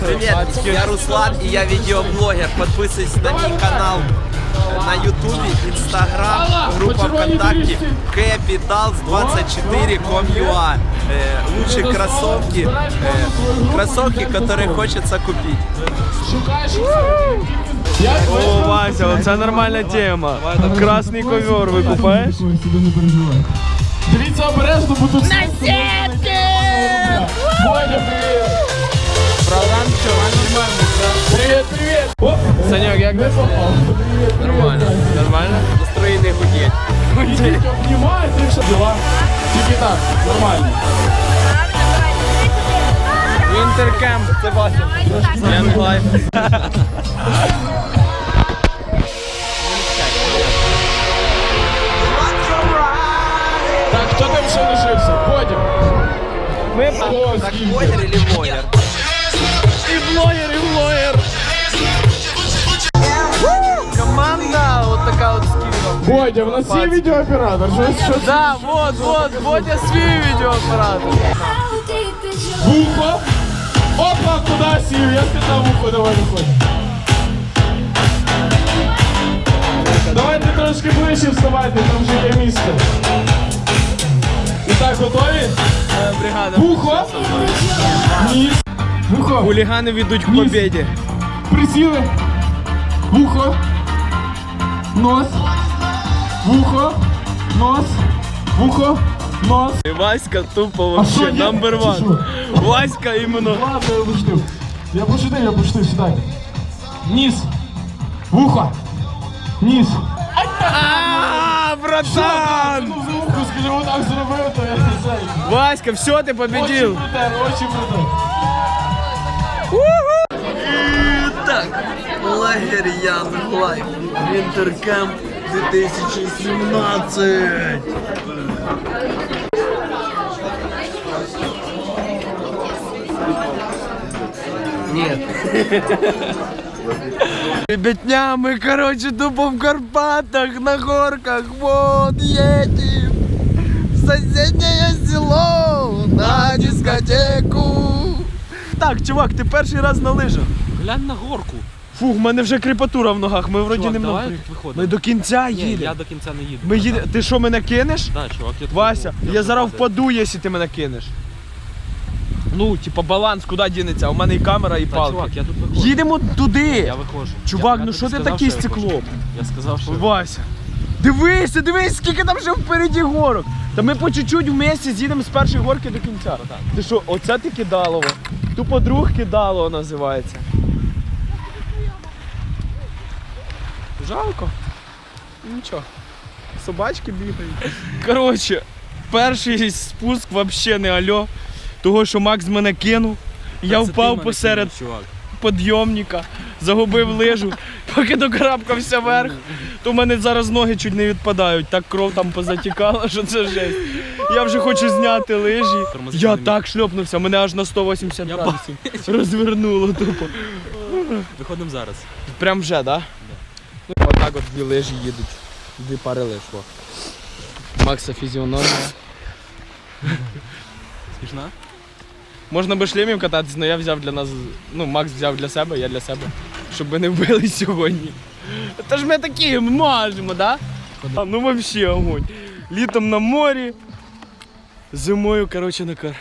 Привет, я Руслан и я видеоблогер. Подписывайтесь на мой канал на ютубе, инстаграм, группа ВКонтакте Capitals24.com.ua Э, Лучшие кроссовки, э, кроссовки, которые хочется купить. О, Вася, оце нормальна тема. Красний ковер викупаєш? Дивіться обережно, бо тут На Саньок, як ти? Нормально. Нормально? Настроєний гудеть. Тільки обнімають, якщо діла. Тільки так, нормально. Вінтеркемп, це Вася. Янг лайф. Так, хто там ще лишився? Бодя. Ми О, Так, скільки? блогер или блогер? і блогер, і блогер. Бодя, в нас є відеооператор. Що, що? Да, вот, вот, Бодя свій відеооператор. Вухо. Опа, куди сів? Я сказав вухо, давай виходь. Давайте трошки ближче вставайте, там вже є місце. І так, готові? Бригада. Вухо. Ніс. Вухо. Хулігани ведуть к победі. Присіли. Вухо. Нос. Вухо. Нос. Вухо. Нос. І Васька тупо вообще number Чи one. Васька іменно. Ладно, я пошутив. Я пошутив, я пошутив, сідай. Ніс. Вухо. Ніс. А, братан! Ну, за вухо, скажи, отак зробив, то я не знаю. Васька, все, ти Очі победил. протер, очі протер. Так, лагерь Янг Лайф, Вінтеркемп 2017. Нет. Ребятня, ми, короче, тупо в Карпатах, на горках, вот, едем в соседнее село на дискотеку. Так, чувак, ти перший раз на лижах. Глянь на горку. Фух, в мене вже кріпатура в ногах, ми вроді не давай виходимо. Ми до кінця Ні, їдемо. я до кінця не їду. Ми їде... Ти що, мене кинеш? Да, чувак, я Вася, тут- я зараз впаду, якщо ти мене кинеш. Ну, типа баланс, куди дінеться? У мене і камера, і палки. чувак, я тут виходжу. Їдемо туди. Я виходжу. Чувак, Я- ну я що ти такий я стекло? Я сказав, що... Вася. Дивися, дивись, скільки там ще впереді горок. Та ми по чуть-чуть вместе з'їдемо з першої горки до кінця. Ти що, оце ти кидалово? Тупо друг кидалово називається. Жалко. Нічого. Собачки бігають. Коротше, перший спуск взагалі не альо. Того, що Макс мене кинув. Я Це ти впав мене посеред кинув, Чувак. підйомника, загубив лижу, поки докарабкався вверх, то в мене зараз ноги чуть не відпадають. Так кров там позатікала, що це жесть. Я вже хочу зняти лижі. Тормози Я так шльопнувся, мене аж на 180 градусів розвернуло тупо. Виходимо зараз. Прям вже, да? Отак от дві лижі їдуть. Дві пари лиж. во. Макса фізіономія. Смішна? Можна без шлемів кататися, але я взяв для нас. Ну, Макс взяв для себе, я для себе. Щоб ми не вбили сьогодні. Та ж ми такі можемо, да? А, ну взагалі огонь. Літом на морі, зимою, коротше, на Кар...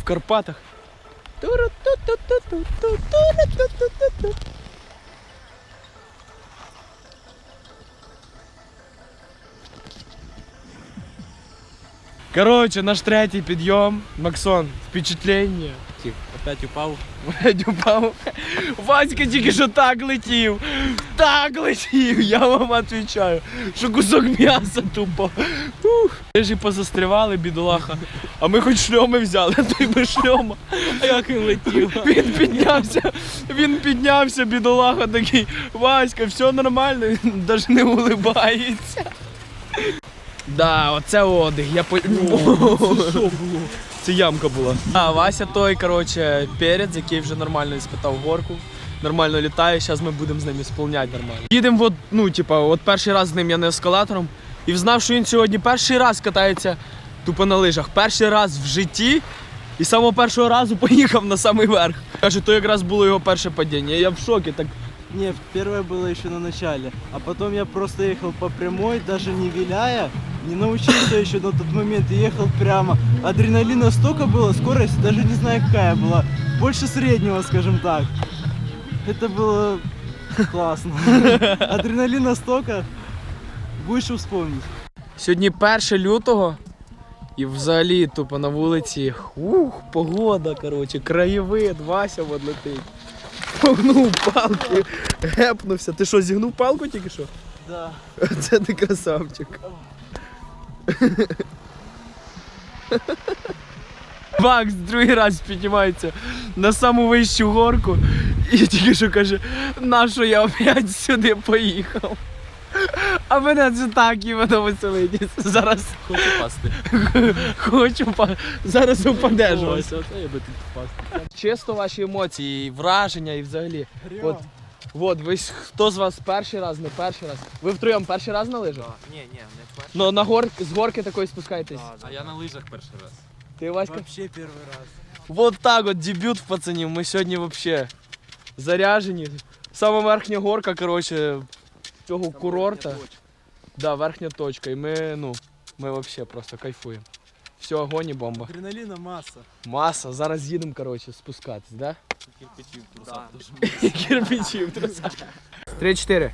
в Карпатах. Туру-ту-ту-ту-ту-ту-ту-ту-ту-ту. Коротше, наш третій підйом. Максон, впечатлення. Опять упав. Блядь, упав. Васька тільки що так летів. Так летів, я вам відповідаю. Що кусок м'яса тупо. Лижі позастрівали, бідолаха. А ми хоч шльоми взяли, а той без шльома. А як він летів? Він піднявся, він піднявся, бідолаха такий. Васька, все нормально, він навіть не улибається. Да, оце отдих. Я по... Це ямка була. А, Вася той, коротше, перець, який вже нормально іспитав горку. Нормально літає, зараз ми будемо з ним ісполняти нормально. Їдемо, от, ну, типа, от перший раз з ним я не ескалатором. І взнав, що він сьогодні перший раз катається тупо на лижах. Перший раз в житті І з самого першого разу поїхав на самий верх. Каже, то якраз було його перше падіння. Я в шокі. Так Не, первое было еще на начале, а потом я просто ехал по прямой, даже не виляя, не научился еще на тот момент, и ехал прямо. Адреналина столько было, скорость даже не знаю какая была, больше среднего, скажем так. Это было классно. Адреналина столько, будешь вспомнить. Сьогодні 1 лютого і взагалі тупо на вулиці. Ух, погода, коротше, краєвид, Вася от летить. Погнув палки, гепнувся. Ти що, зігнув палку тільки що? Да. Це ти красавчик. Макс другий раз піднімається на саму вищу горку і тільки що каже, на що я опять сюди поїхав. А мене це так і воно веселить. Зараз Хочу пасти. хочу па- зараз упадеш. Ось, я би тут пасти. Чисто ваші емоції, і враження і взагалі. От, от, ви с- хто з вас перший раз, не перший раз? Ви втроєм перший раз на лижах? Ні, ні, не перший. Ну на гор з горки такої спускаєтесь. А я на лижах перший раз. Ти Васька? Вообще первый раз. Вот так от дебют в пацанів. Ми сьогодні вообще заряжені. Сама верхня горка, коротше, цього курорта. Да, верхня точка. І ми, ну, ми вообще просто кайфуємо. Все, огонь і бомба. Адреналина масса. Маса, зараз їдемо, коротше, спускатись, да? Кирпичі в трусах дуже Кирпичі в трусах. Три-чотири.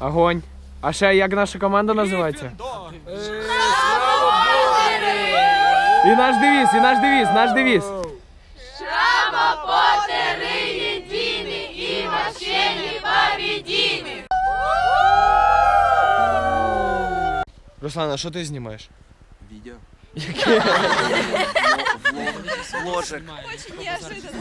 Огонь. А ще як наша команда називається? І наш девіз, і наш девіз, наш девіз. Руслан, а що ти знімаєш? Відео. Вложик.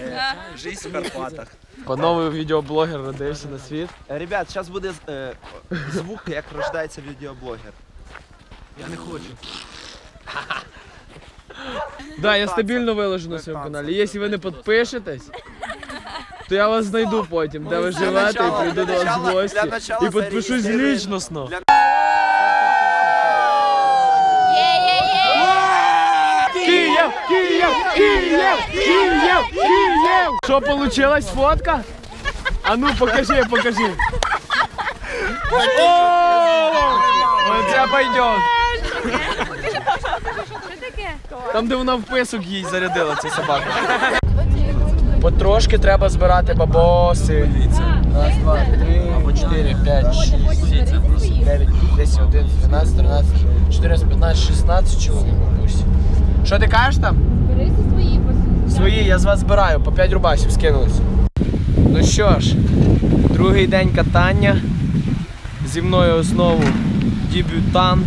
Е, Жизнь в Карпатах. Новий відеоблогер родився на світ. Е, Ребят, зараз буде е, звук, як рождається відеоблогер. Я не хочу. Да, я стабільно виложу на своєму каналі. Якщо ви не підпишетесь, то я вас знайду потім, де ви живете, і прийду до вас в гості. І підпишусь зарегіструй. лічносно. Для- Київ! Київ! Київ! Київ! Що, получилась фотка? А ну покажи, покажи. Оце пойдет. Там, де вона в писок їй зарядила, ця собака. Потрошки треба збирати бабоси. Раз, два, три, або чотири, п'ять, шість, 10, 11, 12, 13, 14, 15, 16 чоловік у курсі. Що ти кажеш там? Берися свої посилки. Свої, я з вас збираю, по 5 рубасів скинулися. Ну що ж, другий день катання. Зі мною знову дебютант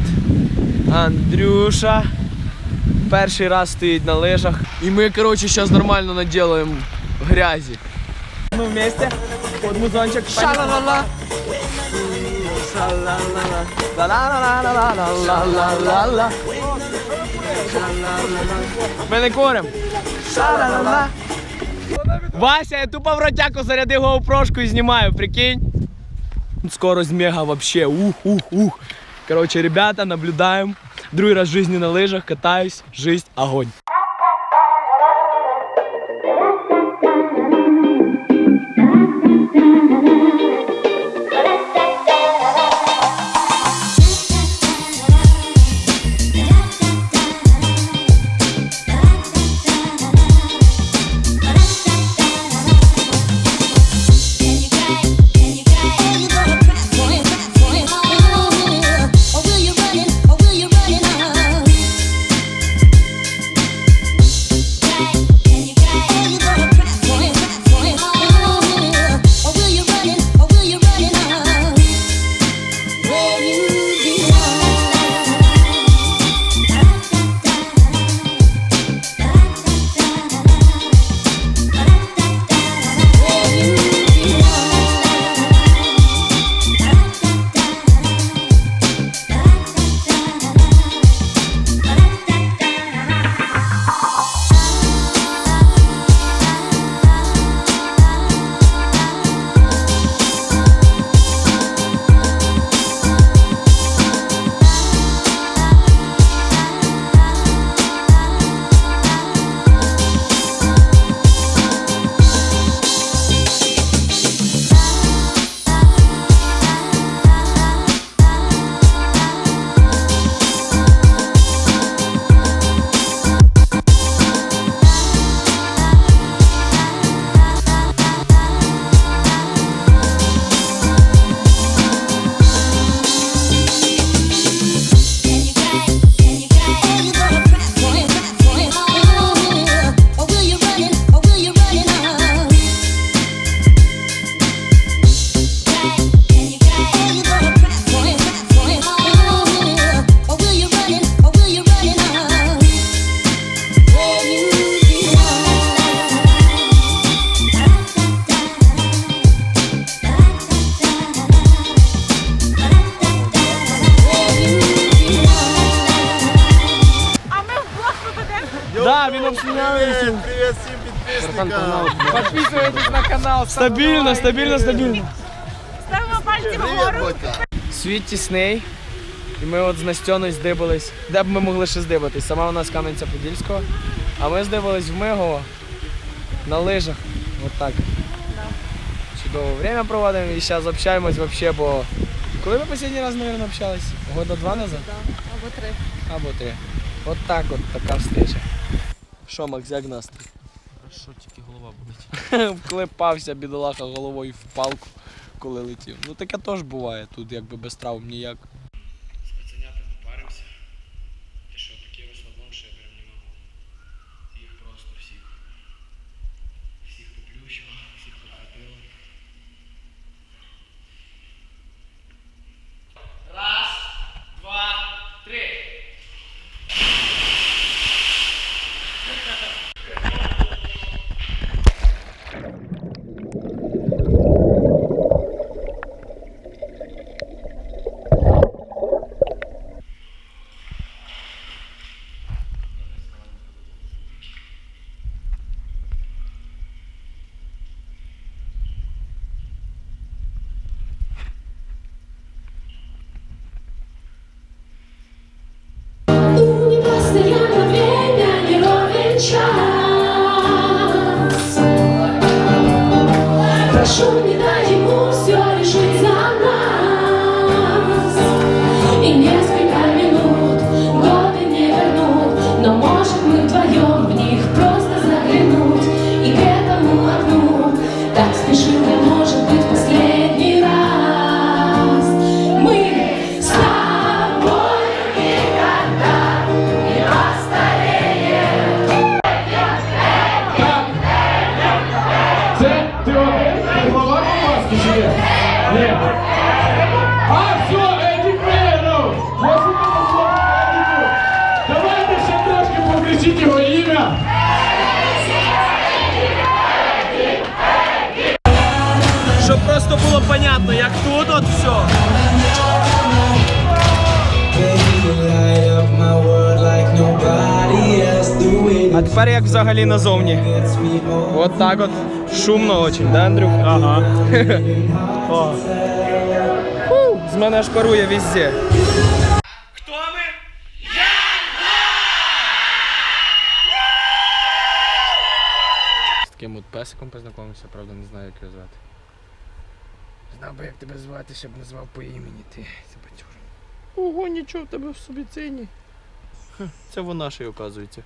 Андрюша. Перший раз стоїть на лижах. І ми, коротше, зараз нормально наділаємо грязі. Ну, ми вместе. Подмузончик. Шалалала. Ми не курим. Вася, я тупо в ротяку зарядив гоупрошку і знімаю, прикинь. Скорость мега вообще. Ух, ух, ух. Короче, ребята, наблюдаем. Другий раз в жизни на лыжах, катаюсь. Жизнь огонь. Братан, погнали. Підписуйтесь на канал. Стабільно, стабільно, стабільно. Ставимо пальці вгору. Світ тісний. І ми от з Настьоною здибались. Де б ми могли ще здибатись? Сама вона з Кам'янця-Подільського. А ми здибались в Мигово на лижах. От так. Чудово время проводимо і зараз общаємось вообще, бо коли ми останній раз, мабуть, общались? Года два назад? Або три. Або три. От так от така встреча. Що, Макс, як настрій? Хорошо, тільки голова болить. Вклепався бідолаха головою в палку, коли летів. Ну таке теж буває, тут якби без травм ніяк. Тепер як взагалі назовні. От так от. Шумно очень, да, Андрюх? Ага. З мене аж парує везде. Хто ми? З таким от песиком познайомився, правда, не знаю, як його звати. Знав би, як тебе звати, щоб назвав по імені ти, Себатюр. Ого, нічого в тебе в собі ціні. Це вона ще й оказується.